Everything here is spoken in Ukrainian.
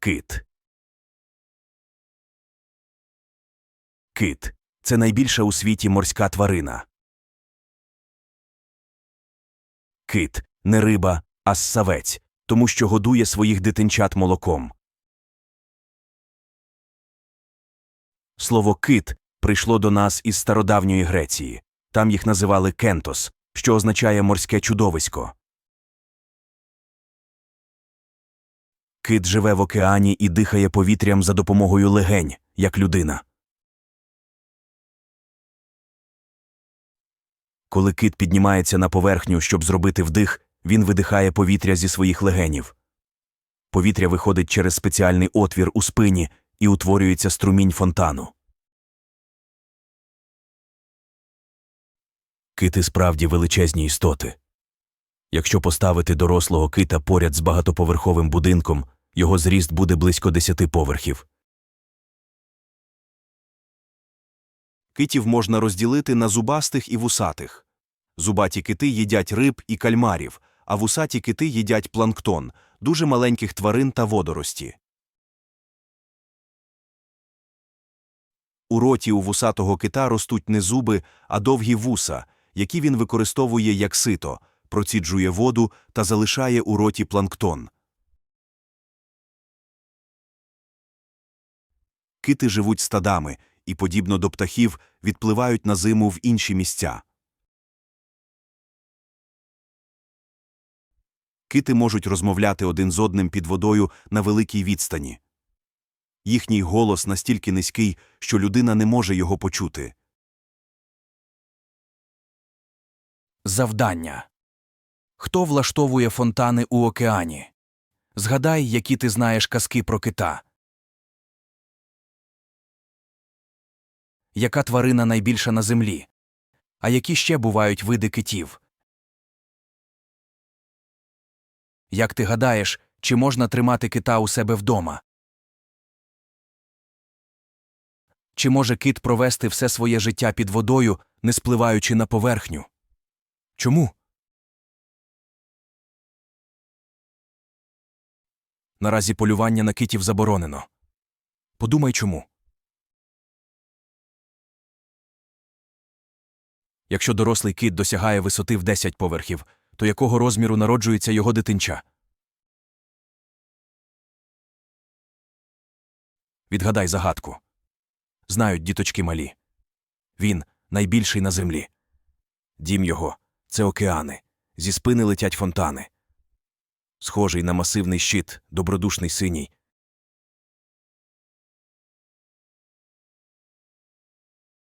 Кит. Кит це найбільша у світі морська тварина. Кит не риба, а ссавець, тому що годує своїх дитинчат молоком. Слово кит прийшло до нас із стародавньої Греції. Там їх називали кентос, що означає морське чудовисько. Кит живе в океані і дихає повітрям за допомогою легень, як людина. Коли кит піднімається на поверхню, щоб зробити вдих, він видихає повітря зі своїх легенів. Повітря виходить через спеціальний отвір у спині і утворюється струмінь фонтану. Кити справді величезні істоти. Якщо поставити дорослого кита поряд з багатоповерховим будинком, його зріст буде близько десяти поверхів. Китів можна розділити на зубастих і вусатих. Зубаті кити їдять риб і кальмарів, а вусаті кити їдять планктон, дуже маленьких тварин та водорості. У роті у вусатого кита ростуть не зуби, а довгі вуса, які він використовує як сито, проціджує воду та залишає у роті планктон. Кити живуть стадами і, подібно до птахів, відпливають на зиму в інші місця. Кити можуть розмовляти один з одним під водою на великій відстані. Їхній голос настільки низький, що людина не може його почути. Завдання. Хто влаштовує фонтани у океані? Згадай, які ти знаєш казки про кита. Яка тварина найбільша на землі? А які ще бувають види китів? Як ти гадаєш, чи можна тримати кита у себе вдома? Чи може кит провести все своє життя під водою, не спливаючи на поверхню? Чому? Наразі полювання на китів заборонено. Подумай чому. Якщо дорослий кит досягає висоти в 10 поверхів, то якого розміру народжується його дитинча? Відгадай загадку. Знають діточки малі. Він найбільший на землі. Дім його це океани, зі спини летять фонтани. Схожий на масивний щит, добродушний синій,